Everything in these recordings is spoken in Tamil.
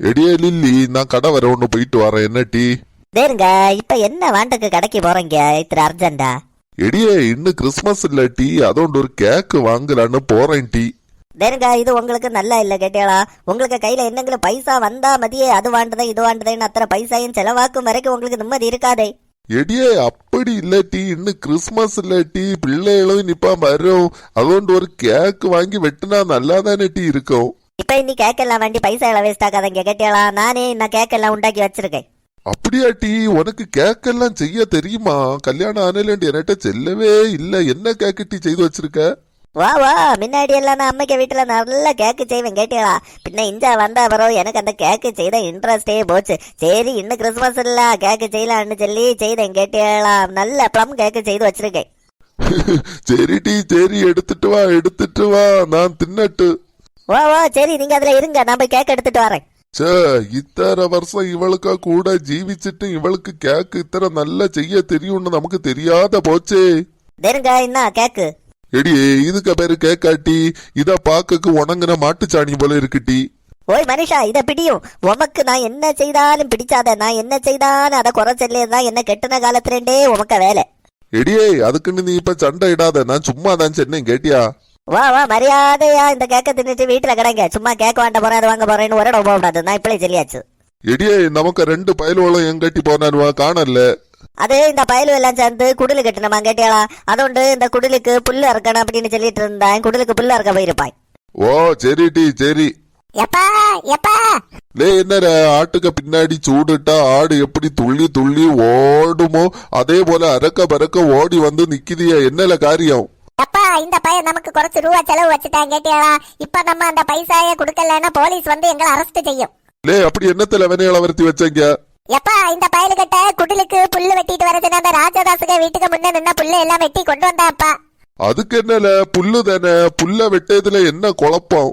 எடியே லில்லி நான் கடை வர ஒன்று போயிட்டு வரேன். என்ன டீ? தேருங்க இப்ப என்ன வாண்டக்கு கடைக்கு போறீங்க? இத்திர அர்ஜென்டா? எடியே இன்னும் கிறிஸ்மஸ் இல்ல டீ. அதோண்டு ஒரு கேக்கு வாங்கலான்னு போறேன் டீ. தேருங்க இது உங்களுக்கு நல்லா இல்ல கேட்டியாளா? உங்களுக்கு கையில என்னங்களும் பைசா வந்தா மதியே அது வாண்டுதே இது வாண்டுதேன்னு அத்தனை பைசாயும் செலவாக்கும் வரைக்கும் உங்களுக்கு நிம்மதி இருக்காதே. எடியே அப்படி இல்ல டீ. இன்னும் கிறிஸ்மஸ் இல்ல டீ. பிள்ளைகளும் நிப்பா வரும். அதோண்டு ஒரு கேக்கு வாங்கி வெட்டினா நல்லா தானே டீ இருக்கும்? இப்ப இன்னி கேக்கெல்லாம் வேண்டி பைசா எல்லாம் வேஸ்ட் ஆகாதீங்க கேட்டியாளா நானே நான் கேக்கெல்லாம் உண்டாக்கி வச்சிருக்கேன். அப்படியா டீ? உனக்கு கேக்கெல்லாம் செய்ய தெரியுமா? கல்யாணம் ஆனலேண்டு என்கிட்ட செல்லவே இல்ல. என்ன கேக்கு டீ செய்து வச்சிருக்க? வா வா. முன்னாடி எல்லாம் நான் அம்மைக்கு வீட்டுல நல்ல கேக்கு செய்வேன் கேட்டியாளா பின்ன இஞ்சா வந்த அப்புறம் எனக்கு அந்த கேக்கு செய்த இன்ட்ரெஸ்டே போச்சு. சரி இன்னும் கிறிஸ்மஸ் இல்ல. கேக்கு செய்யலாம்னு சொல்லி செய்தேன் கேட்டியாளா நல்ல ப்ளம் கேக்கு செய்து வச்சிருக்கேன். சரி டீ சரி. எடுத்துட்டு வா எடுத்துட்டு வா. நான் தின்னட்டு. வா வா சரி நீங்க அதுல இருங்க நான் போய் கேக் எடுத்துட்டு வரேன். ச்சே இத்தனை வருஷம் இவளுக்கா கூட ஜீவிச்சிட்டு இவளுக்கு கேக்கு இத்தனை நல்லா செய்ய தெரியும்னு நமக்கு தெரியாத போச்சே. நெருங்க என்ன கேக்கு இதுக்கு பேரு கேக்காட்டி இத பாக்கக்கு உணங்குன மாட்டுச்சாணி போல இருக்கு டீ. ஓய் மனுஷா இத பிடியும். உமக்கு நான் என்ன செய்தாலும் பிடிச்சாத நான் என்ன செய்தாலும் அதை குறை தான் என்ன கெட்டுன காலத்துலேண்டே உமக்க வேலை. எடியே அதுக்குன்னு நீ இப்ப சண்டை இடாத. நான் சும்மா தான் சொன்னேன் கேட்டியா? வா வா மரியாதையா இந்த கேக்க தின்னுட்டு வீட்டுல கிடங்க. சும்மா கேக்க வாண்ட போறேன் அது வாங்க போறேன்னு ஒரு இடம் போகக்கூடாது நான் இப்பளே சொல்லியாச்சு எடியே நமக்கு ரெண்டு பயலுவளும் எங்கட்டி போனானுவா காணல. அது இந்த பயலு எல்லாம் சேர்ந்து குடிலு கட்டணுமா கேட்டியாளா அதோண்டு இந்த குடிலுக்கு புல்லு அறுக்கணும் அப்படின்னு சொல்லிட்டு இருந்தேன். குடிலுக்கு புல்லு அறுக்க போயிருப்பான் ஓ சரி டீ சரி. எப்பா எப்பா? லே என்னற ஆட்டுக்கு பின்னாடி சூடுட்டா ஆடு எப்படி துள்ளி துள்ளி ஓடுமோ? அதே போல அறக்க பறக்க ஓடி வந்து நிக்குதியா என்னல காரியம்? இந்த பையன் நமக்கு குறைச்சு ரூபா செலவு வச்சுட்டான் கேட்டியாளா இப்ப நம்ம அந்த பைசாய கொடுக்கலன்னா போலீஸ் வந்து எங்களை அரெஸ்ட் செய்யும். லே அப்படி என்னத்துல வினையாள வருத்தி வச்சீங்க? எப்பா இந்த பயலுகிட்ட குடிலுக்கு புல்லு வெட்டிட்டு வரதுன்னு அந்த ராஜதாசுக வீட்டுக்கு முன்ன நின்ன புல்லு எல்லாம் வெட்டி கொண்டு வந்தாப்பா. அதுக்கு என்னல? புல்லு தானே? புல்ல வெட்டதுல என்ன குழப்பம்?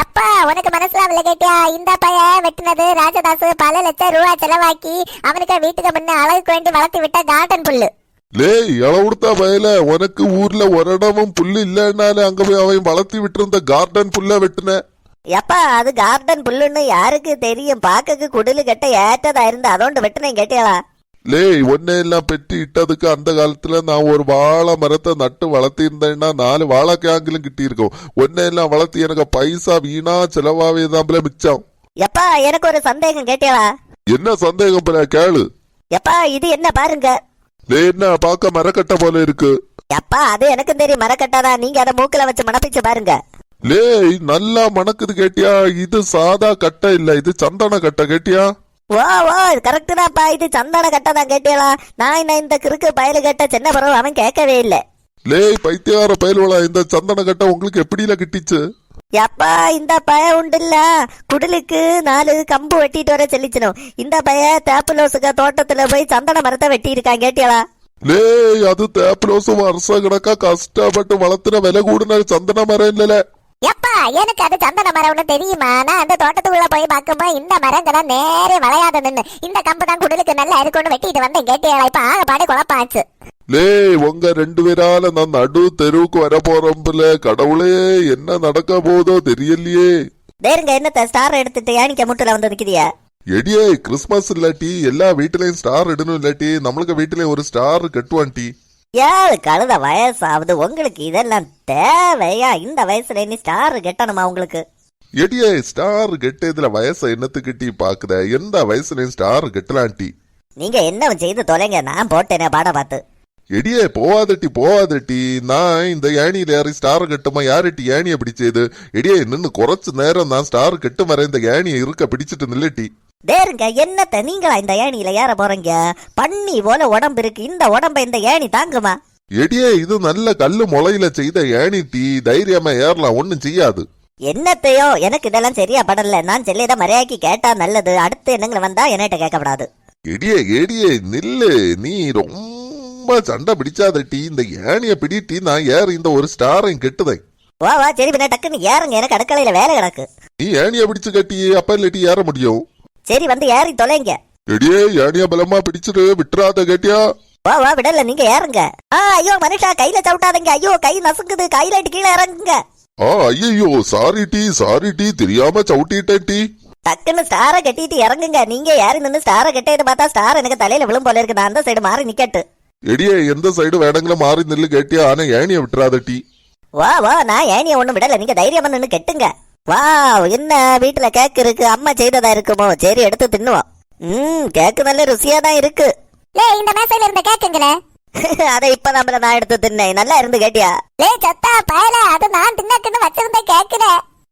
எப்பா உனக்கு மனசுல கேட்டியா? இந்த பையன் வெட்டினது ராஜதாசு பல லட்சம் ரூபா செலவாக்கி அவனுக்கு வீட்டுக்கு முன்ன அழகுக்கு வேண்டி வளர்த்து விட்ட கார்டன் புல்லு. லே இள கொடுத்தா பயல. உனக்கு ஊர்ல ஒரு இடமும் புல்லு இல்லைன்னாலும் அங்க போய் அவன் வளர்த்தி விட்டிருந்த கார்டன் புல்ல வெட்டின. எப்பா அது கார்டன் புல்லுன்னு யாருக்கு தெரியும்? பாக்கக்கு குடிலு கட்ட ஏற்றதா இருந்து அதோண்டு வெட்டினேன் கேட்டியாளா லே ஒன்னே எல்லாம் பெட்டி இட்டதுக்கு அந்த காலத்துல நான் ஒரு வாழை மரத்தை நட்டு வளர்த்திருந்தேன்னா நாலு வாழைக்காங்கிலும் கிட்டியிருக்கும். ஒன்னே எல்லாம் வளர்த்தி எனக்கு பைசா வீணா செலவாவே தான் மிச்சம். எப்பா எனக்கு ஒரு சந்தேகம் கேட்டியாளா என்ன சந்தேகம் கேளு. எப்பா இது என்ன பாருங்க. என்ன பார்க்க மரக்கட்டை போல இருக்கு. எப்பா அது எனக்கும் தெரியும். மரக்கட்டாதா நீங்க அதை மூக்குல வச்சு மணப்பிச்சு பாருங்க. லே நல்லா மணக்குது கேட்டியா? இது சாதா கட்டை இல்ல இது சந்தன கட்டை கேட்டியா? ஓ ஓ கரெக்ட் தான்ப்பா. இது சந்தன கட்டை தான் கேட்டியலா. நான் என்ன இந்த கிறுக்கு பயலு கட்ட சின்ன பிறகு அவன் கேட்கவே இல்லை. லே பைத்தியார பயல்வளா இந்த சந்தன கட்டை உங்களுக்கு எப்படில கிட்டிச்சு? எப்பா இந்த பய உண்டுல்ல. குடலுக்கு நாலு கம்பு வெட்டிட்டு வர சொல்லிச்சனும் இந்த பய தேப்புலோசுக்க தோட்டத்துல போய் சந்தன மரத்தை வெட்டி இருக்கான் கேட்டியலா லே அது தேப்பலோசம் வருஷ கணக்கா கஷ்டப்பட்டு வளர்த்துன விலை கூடுன சந்தன மரம் இல்லல. எப்பா எனக்கு அது சந்தன மரம்னு தெரியுமா? நான் அந்த தோட்டத்துக்குள்ள போய் பார்க்கும்போது இந்த மரங்களாம் நேரே வளையாத நின்னு இந்த கம்பு தான் குடிலுக்கு நல்லா இருக்கும்னு வெட்டிட்டு வந்தேன் கேட்டியாளா இப்ப ஆகப்பாடு குழப்பாச்சு. லே உங்க ரெண்டு பேரால நான் நடு தெருவுக்கு வர போறோம்ல கடவுளே என்ன நடக்க போதோ தெரியலையே. தேருங்க என்னத்த ஸ்டார் எடுத்துட்டு யானிக்க முட்டுல வந்து நிக்கிறியா? எடியே கிறிஸ்மஸ் இல்லாட்டி எல்லா வீட்டுலயும் ஸ்டார் இடணும் இல்லாட்டி நம்மளுக்கு வீட்டுலயும் ஒரு ஸ்டார் கட்டுவான் டி. ஏழு கழுத வயசாகுது உங்களுக்கு இதெல்லாம் தேவையா? இந்த வயசுல நீ ஸ்டார் கெட்டணுமா உங்களுக்கு? எடியே ஸ்டார் கெட்டதுல வயசை என்னத்துக்கு டீ பாக்குத? எந்த வயசுலயும் ஸ்டார் கெட்டலாம் டி. நீங்க என்ன செய்து தொலைங்க? நான் போட்டேனே பாடம் பார்த்து. எடியே போவாதட்டி போவாதட்டி நான் இந்த ஏணியில ஏறி ஸ்டார் கட்டுமா? யாருட்டி ஏணியை பிடிச்சது? எடியே நின்னு குறைச்சு நேரம் நான் ஸ்டார் கட்டு வர இந்த ஏணியை இருக்க பிடிச்சிட்டு நில்லட்டி தேருங்க என்னத்த நீங்களா இந்த ஏணியில ஏற போறீங்க? பண்ணி போல உடம்பு இருக்கு. இந்த உடம்ப இந்த ஏணி தாங்குமா? எடியே இது நல்ல கல்லு முளையில செய்த ஏணி டீ. தைரியமா ஏறலாம் ஒண்ணும் செய்யாது. என்னத்தையோ? எனக்கு இதெல்லாம் சரியா படல. நான் செல்லியத மரியாதைக்கு கேட்டா நல்லது. அடுத்து என்னங்க வந்தா என்கிட்ட கேட்கப்படாது எடியே எடியே நில்லு. நீ ரொம்ப சண்டை பிடிச்சாத டீ. இந்த ஏணிய பிடிட்டி நான் ஏற. இந்த ஒரு ஸ்டாரையும் கெட்டுதேன் வா வா சரி பின்ன டக்குன்னு ஏறுங்க. எனக்கு அடுக்கலையில வேலை கிடக்கு. நீ ஏணிய பிடிச்சு கட்டி அப்ப இல்லாட்டி ஏற முடியும். சரி வந்து ஏறி தொலைங்க. எடியே ஏணிய பலமா பிடிச்சிரு விட்டுறாத கேட்டியா? வா வா விடல நீங்க ஏறுங்க. ஆ ஐயோ மனுஷா கையில சவுட்டாதீங்க. ஐயோ கை நசுக்குது கையில கீழே இறங்குங்க. ஆ ஐயோ சாரி டீ சாரி டீ தெரியாம சவுட்டிட்டேன் டீ. டக்குன்னு ஸ்டாரை கட்டிட்டு இறங்குங்க. நீங்க யாரு நின்று ஸ்டாரை கட்டிட்டு பார்த்தா ஸ்டார் எனக்கு தலையில விழும் போல இருக்கு நான் அந்த சைடு மாறி நிக்கட்டு. எடியே எந்த சைடு வேடங்களும் மாறி நில்லு கேட்டியா? ஆனா ஏனிய விட்டுறாத டீ. வா வா நான் ஏனிய ஒண்ணும் விடல. நீங்க தைரியமா நின்னு கெட்டுங்க. வா என்ன வீட்டுல கேக் இருக்கு அம்மா செய்ததா இருக்குமோ? சரி எடுத்து தின்னுவோம். ம் கேக்கு நல்ல ருசியா தான் இருக்கு. லே இந்த மேசையில இருந்த கேக்குங்களே அதை இப்ப நம்மள நான் எடுத்து தின்னேன். நல்லா இருந்து கேட்டியா? லே சத்தா பயல அது நான் தின்னக்குன்னு வச்சிருந்த கேக்குல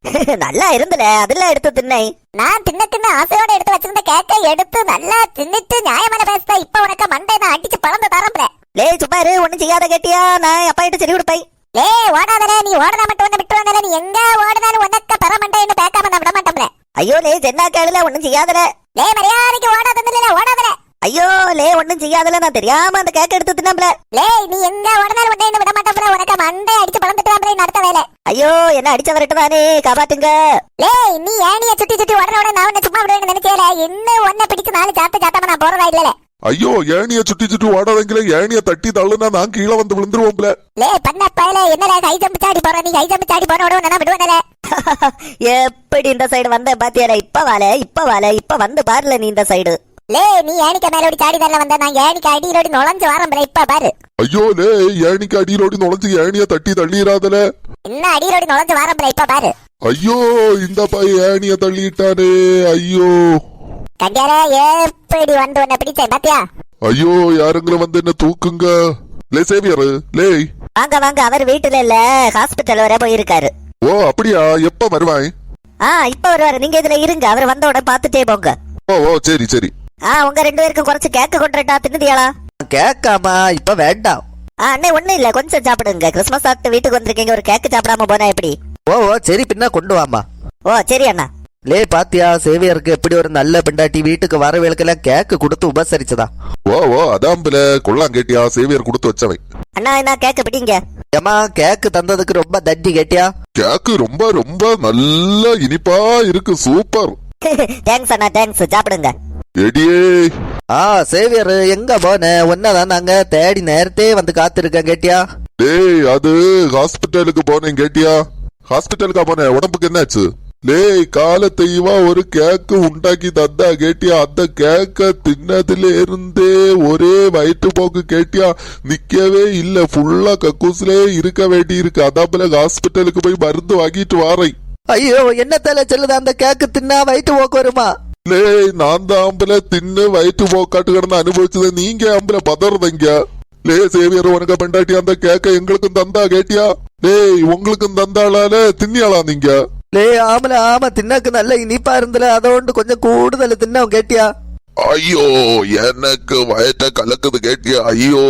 நல்லா இருந்துல அதெல்லாம் எடுத்து தின்னேன். நான் தின்னக்குன்னு ஆசையோட எடுத்து வச்சிருந்த கேக்கை எடுத்து நல்லா தின்னுட்டு நியாயமான பேசுதா இப்ப உனக்கு மண்டை நான் அடிச்சு பழந்து தரம்பல லே சும்மா இரு ஒண்ணும் செய்யாத கேட்டியா? நான் அப்பா கிட்ட சரி கொடுப்பேன். லே ஓடாதல நீ ஓடனா மட்டும் ஒண்ணு விட்டு வந்தல நீ எங்க ஓடினாலும் உனக்கு பெற மண்டைன்னு பேக்காம நான் விட மாட்டோம்ல. ஐயோ லே சென்னா கேளுல ஒண்ணும் செய்யாதல லே மரியாதைக்கு ஓடாதல ஓடாதல ஐயோ லே ஒண்ணும் செய்யாதல நான் தெரியாம அந்த கேக் எடுத்து தின்னம்ல. லே நீ எங்க ஓடினாலும் உன்னை விட மாட்டோம்ல. உனக்கு மண்டை அடிச்சு பழந்துட்டு வரம்பல நடத்த வேலை. ஐயோ என்ன அடிச்ச வரட்டு தானே காப்பாத்துங்க. லே நீ ஏனிய சுத்தி சுத்தி உடனே உடனே நான் சும்மா விடுவேன்னு நினைச்சேல. இன்னும் உன்னை பிடிச்சு நாலு சாத்த சாத்தாம நான் போறதா இல்லல. ஐயோ ஏனிய சுட்டி சுட்டி ஓடாதங்களே ஏனிய தட்டி தள்ளுனா நான் கீழே வந்து விழுந்துருவோம்ல லே பண்ண பயல என்னல கை ஜம்பு சாடி போற? நீ கை ஜம்பு சாடி போற உடனே நான் விடுவேனல எப்படி இந்த சைடு வந்த பாத்தியால இப்ப வாழ இப்ப வாழ இப்ப வந்து பாருல நீ இந்த சைடு லே நீ ஏனிக்க மேலோடி சாடி தரல வந்த நான் ஏனிக்க அடியிலோடி நுழைஞ்சு வரம்பல இப்ப பாரு. ஐயோ லே ஏனிக்கு அடியிலோடி நுழைஞ்சு ஏனிய தட்டி தள்ளிடாதல இன்னும் அடியிலோடி நுழைஞ்சு வரம்பல இப்ப பாரு. ஐயோ இந்த பையன் ஏனிய தள்ளிட்டானே ஐயோ. கண்டியால எப்படி வந்து உன்னை பிடிச்சேன் பாத்தியா? ஐயோ யாருங்களும் வந்து என்ன தூக்குங்க? லே சேவியர் லே. வாங்க வாங்க அவர் வீட்டுல இல்ல ஹாஸ்பிட்டல் வர போயிருக்காரு. ஓ அப்படியா? எப்ப வருவாய்? ஆ இப்ப வருவாரு. நீங்க இதுல இருங்க அவர் வந்த உடனே பாத்துட்டே போங்க. ஓ ஓ சரி சரி. ஆ உங்க ரெண்டு பேருக்கும் குறைச்சு கேக்கு கொண்டுட்டா தின்னுதியாளா கேட்காமா இப்ப வேண்டாம். ஆ அண்ணே ஒண்ணும் இல்ல கொஞ்சம் சாப்பிடுங்க. கிறிஸ்மஸ் சாப்பிட்டு வீட்டுக்கு வந்திருக்கீங்க ஒரு கேக்கு சாப்பிடாம போனா எப்படி? ஓ ஓ சரி பின்ன கொண்டு வாமா ஓ சரி அண்ணா. லே பாத்தியா சேவியருக்கு எப்படி ஒரு நல்ல பெண்டாட்டி வீட்டுக்கு வரவேலுக்கெல்லாம் கேக்கு கொடுத்து உபசரிச்சதா? ஓ ஓ அதாம்பல கொள்ளாம் கேட்டியா சேவியர் கொடுத்து வச்சவன். அண்ணா என்ன கேக்கு பிடிங்க? ஏமா கேக்கு தந்ததுக்கு ரொம்ப தட்டி கேட்டியா? கேக்கு ரொம்ப ரொம்ப நல்ல இனிப்பா இருக்கு. சூப்பர். தேங்க்ஸ் அண்ணா தேங்க்ஸ் சாப்பிடுங்க. எடியே. ஆ சேவியர் எங்க போன? ஒன்னதான் நாங்க தேடி நேரத்தே வந்து காத்திருக்கேன் கேட்டியா? டேய் அது ஹாஸ்பிட்டலுக்கு போனேன் கேட்டியா? ஹாஸ்பிட்டலுக்கா போனேன் உடம்புக்கு என்னாச்சு? லேய் காலத்தைவா ஒரு கேக்கு உண்டாக்கி தந்தா கேட்டியா? அந்த கேக்க தின்னதுல இருந்தே ஒரே வயிற்றுப்போக்கு கேட்டியா? நிக்கவே இல்ல ஃபுல்லா கக்கூஸ்லே இருக்க வேண்டி இருக்கு அதாப்பல ஹாஸ்பிட்டலுக்கு போய் மருந்து வாங்கிட்டு வாரேன். ஐயோ என்ன தலை சொல்லுது? அந்த கேக்கு தின்னா வயிற்று போக்கு வருமா? லேய் நான் தான் அம்பல தின்னு வயிற்று போக்காட்டு கிடந்து அனுபவிச்சது நீங்க அம்பல பதறதீங்க லே சேவியர் உனக்கு பெண்டாட்டி அந்த கேக்க எங்களுக்கும் தந்தா கேட்டியா? லேய் உங்களுக்கும் தந்தாளால தின்னியாளா நீங்க? லே ലേ ஆமா ആമ நல்ல இனிப்பா இருந்தல അതുകൊണ്ട് கொஞ்சம் കൂടുതൽ തിന്നാവും கேட்டியா? ஐயோ எனக்கு வயத்த கலக்குது கேட்டியா? ஐயோ.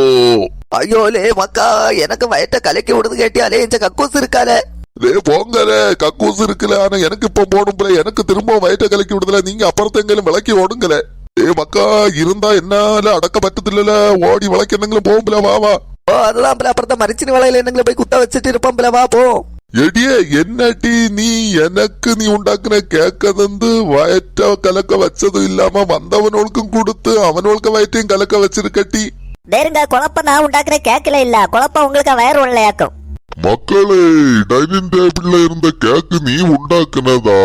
ஐயோ லே மக்கா எனக்கு வயத்த கலக்கி விடுது கேட்டியாலே இந்த கக்கூஸ் இருக்காளே. லே போங்கல கக்கூஸ் இருக்குல ஆனா எனக்கு இப்ப போடும்ல எனக்கு திரும்ப வயத்த கலக்கி விடுதுல நீங்க அப்புறத்தெங்கிலும் விளக்கி ஓடுங்கல ஏ மக்கா இருந்தா என்னால அடக்க பட்டதில்லல ஓடி விளக்கி என்னங்களும் போகும்பில வா வா. ஓ அதுதான் அப்புறத்த மரிச்சின் வளையில என்னங்களை போய் குத்த வச்சுட்டு இருப்போம்ல வா போ. എടിയെ എന്നടി നീ എനക്ക് നീ ഉണ്ടാക്കുന്ന കേക്ക് തന്ന് വയറ്റ കലക്ക വെച്ചതും ഇല്ലാമ വന്നവനോൾക്കും കൊടുത്ത് അവനോൾക്ക് വയറ്റയും കലക്ക വെച്ചിരിക്കട്ടി നേരുங்க குழப்பம் நான் உண்டாக்குற கேக்கல இல்ல குழப்பம் உங்களுக்கு வயிறு உள்ளயாக்கும் മക്കളെ ഡൈനിങ് ടേബിളിൽ ഇരുന്ന കേക്ക് നീ ഉണ്ടാക്കുന്നതാ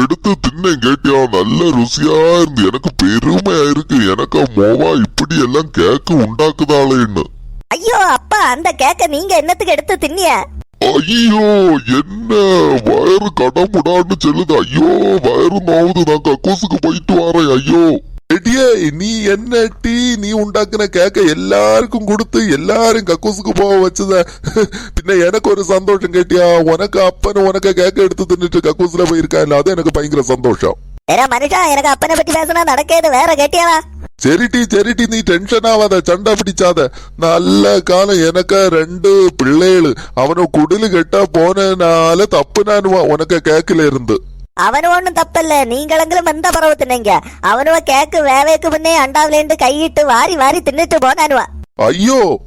എടുത്ത് തിന്നെ കേട്ടിയാ നല്ല രുചിയായിരുന്നു എനക്ക് പെരുമയായിരിക്കും എനക്ക് മോവ ഇപ്പടിയെല്ലാം കേക്ക് ഉണ്ടാക്കുന്നതാളേന്ന് ஐயோ அப்பா அந்த கேக்க நீங்க என்னத்துக்கு எடுத்து தின்னிய ஐயோ என்ன? வயிறு கடமுடான்னு சொல்லுது. ஐயோ வயிறு நோவுது நான் கக்கூசுக்கு போயிட்டு வரேன் ஐயோ. எடியே நீ என்ன டீ? நீ உண்டாக்குன கேக்க எல்லாருக்கும் கொடுத்து எல்லாரும் கக்கூசுக்கு போக வச்சத. பின்ன எனக்கு ஒரு சந்தோஷம் கேட்டியா? உனக்கு அப்பன்னு உனக்கு கேக்க எடுத்து தின்னுட்டு கக்கூசுல போயிருக்கான்ல அது எனக்கு பயங்கர சந்தோஷம். வேற மனுஷா எனக்கு அப்பனை பத்தி பேசினா நடக்கிறது வேற கேட்டியாவா சரிட்டி சரிட்டி நீ டென்ஷன் ஆகாத சண்டை பிடிச்சாத. நல்ல காலம் எனக்கு ரெண்டு பிள்ளைகள். அவனு குடிலு கெட்டா போனனால தப்பு நான் உனக்கு கேக்கல இருந்து. அவனு ஒண்ணும் தப்பில்ல நீங்களும் எந்த பறவை தின்னீங்க? அவனுவ கேக்கு வேவைக்கு முன்னே அண்டாவிலேந்து கையிட்டு வாரி வாரி தின்னுட்டு போனானுவா. ஐயோ!